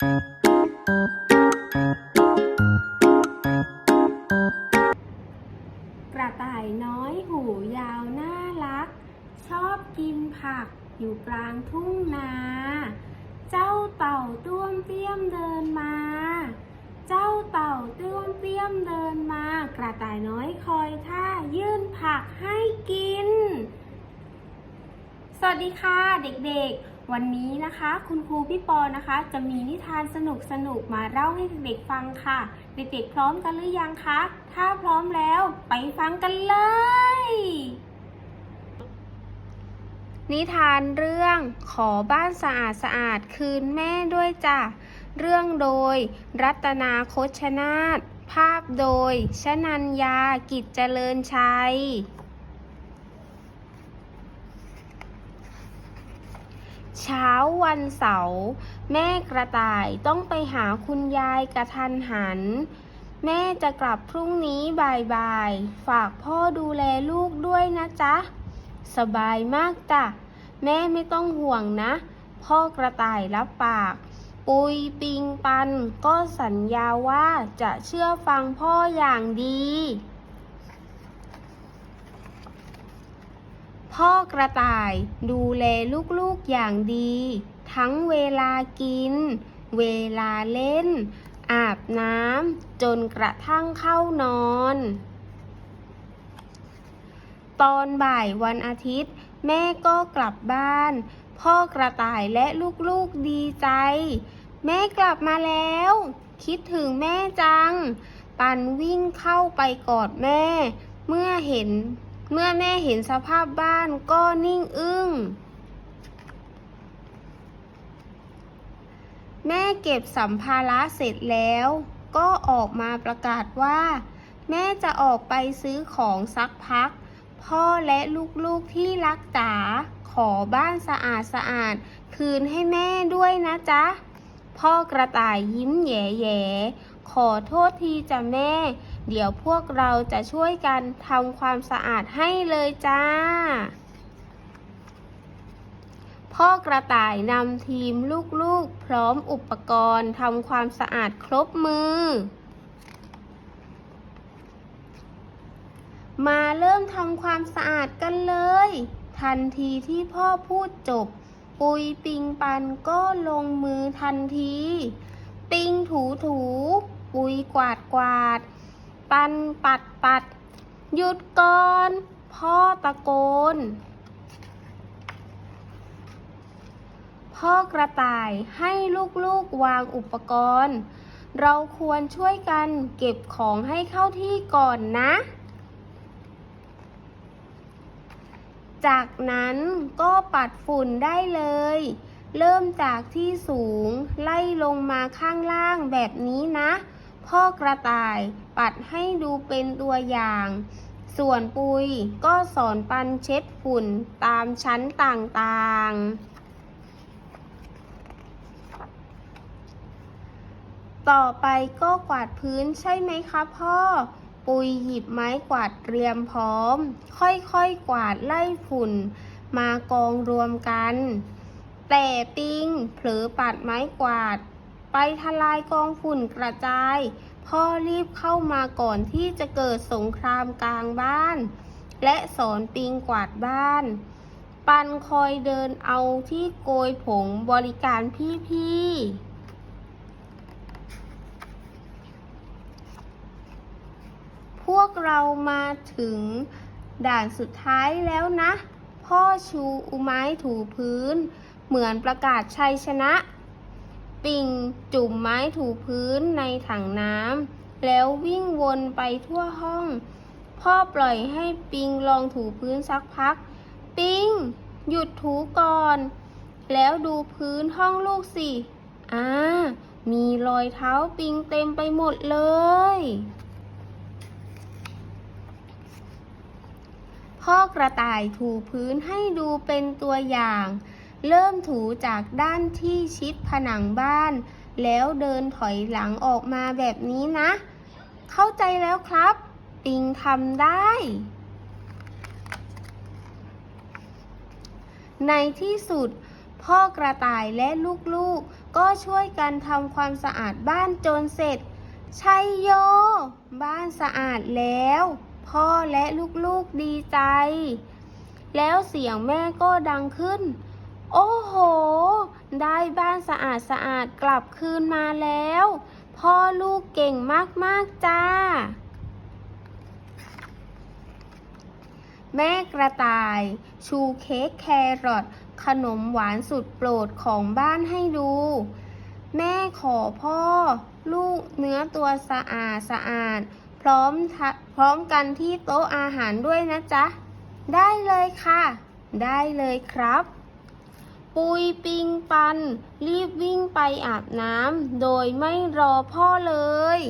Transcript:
กระต่ายน้อยหูยาวน่ารัก ชอบกินผักอยู่กลางทุ่งนา เจ้าเต่าต้วมเตี้ยมเดินมา เจ้าเต่าต้วมเตี้ยมเดินมา กระต่ายน้อยคอยท่ายื่นผักให้กิน สวัสดีค่ะเด็กๆ วันนี้นะคะคุณครูพี่ปอนะคะ จะมีนิทานสนุกๆมาเล่าให้เด็กๆฟังค่ะ เด็กๆพร้อมกันหรือยังคะ ถ้าพร้อมแล้วไปฟังกันเลย นิทานเรื่องขอบ้านสะอาดสะอาดคืนแม่ด้วยจ้ะ เรื่องโดย รัตนาโคชนาตภาพโดย ชนัญญากิจเจริญชัย เช้าวันเสาร์แม่กระต่ายต้องไปหาคุณยายกระทันหัน แม่จะกลับพรุ่งนี้บ่ายๆ ฝากพ่อดูแลลูกด้วยนะจ๊ะ สบายมากจ้ะ แม่ไม่ต้องห่วงนะ พ่อกระต่ายรับปาก ปุยปิงปันก็สัญญาว่าจะเชื่อฟังพ่ออย่างดี พ่อกระต่ายดูแลลูกๆอย่างดี ทั้งเวลากิน เวลาเล่น อาบน้ำจนกระทั่งเข้านอน ตอนบ่ายวันอาทิตย์ แม่ก็กลับบ้าน พ่อกระต่ายและลูกๆดีใจ แม่กลับมาแล้ว คิดถึงแม่จัง ปันวิ่งเข้าไปกอดแม่ เมื่อเห็น เมื่อแม่เห็นสภาพบ้านก็นิ่งอึ้ง แม่เก็บสัมภาระเสร็จแล้ว ก็ออกมาประกาศว่า แม่จะออกไปซื้อของสักพัก พ่อและลูกๆที่รักจ๋าขอบ้านสะอาดสะอาดๆคืนให้แม่ด้วยนะจ๊ะ พ่อกระต่ายยิ้มแย่ๆขอโทษทีจ้ะแม่ เดี๋ยวพวกเราจะช่วยกันทำความสะอาดให้เลยจ้า พ่อกระต่ายนำทีมลูกๆ พร้อมอุปกรณ์ทำความสะอาดครบมือ มาเริ่มทำความสะอาดกันเลย ทันทีที่พ่อพูดจบ ปุยปิงปันก็ลงมือทันที ปิงถูถูปุยกวาดกวาด ปันปัดปัด หยุดก่อน พ่อตะโกน พ่อกระต่ายให้ลูกๆวางอุปกรณ์ เราควรช่วยกันเก็บของให้เข้าที่ก่อนนะ จากนั้นก็ปัดฝุ่นได้เลย เริ่มจากที่สูงไล่ลงมาข้างล่างแบบนี้นะ พ่อกระต่ายปัดให้ดูเป็นตัวอย่าง ส่วนปุยก็สอนปันเช็ดฝุ่นตามชั้นต่างๆ ต่อไปก็กวาดพื้นใช่ไหมคะพ่อ ปุยหยิบไม้กวาดเตรียมพร้อม ค่อยๆกวาดไล่ฝุ่น มากองรวมกัน แต่ปิงเผลอปัดไม้กวาด ไปทลายกองฝุ่นกระจาย พ่อรีบเข้ามาก่อนที่จะเกิดสงครามกลางบ้าน และสอนปิงกวาดบ้าน ปันคอยเดินเอาที่โกยผงบริการพี่ๆพวกเรามาถึงด่านสุดท้ายแล้วนะ พ่อชูอุไม้ถูพื้น เหมือนประกาศชัยชนะ ปิงจุ่มไม้ถูพื้นในถังน้ำแล้ววิ่งวนไปทั่วห้อง พ่อปล่อยให้ปิงลองถูพื้นสักพัก ปิงหยุดถูก่อน แล้วดูพื้นห้องลูกสิอ่ามีรอยเท้าปิงเต็มไปหมดเลย พ่อกระต่ายถูพื้นให้ดูเป็นตัวอย่าง เริ่มถูจากด้านที่ชิดผนังบ้าน แล้วเดินถอยหลังออกมาแบบนี้นะ เข้าใจแล้วครับ ปิงทำได้ ในที่สุด พ่อกระต่ายและลูกๆก็ช่วยกันทำความสะอาดบ้านจนเสร็จ ชัยโย บ้านสะอาดแล้ว พ่อและลูกๆดีใจ แล้วเสียงแม่ก็ดังขึ้น โอ้โห ได้บ้านสะอาดสะอาดกลับคืนมาแล้ว พ่อลูกเก่งมาก ๆ จ้า แม่กระต่าย ชูเค้กแครอทขนมหวานสุดโปรดของบ้านให้ดู แม่ขอพ่อ ลูกเนื้อตัวสะอาดสะอาด พร้อมพร้อมกันที่โต๊ะอาหารด้วยนะจ๊ะ ได้เลยค่ะ ได้เลยครับ ปุยปิงปัน รีบวิ่งไปอาบน้ำโดยไม่รอพ่อเลย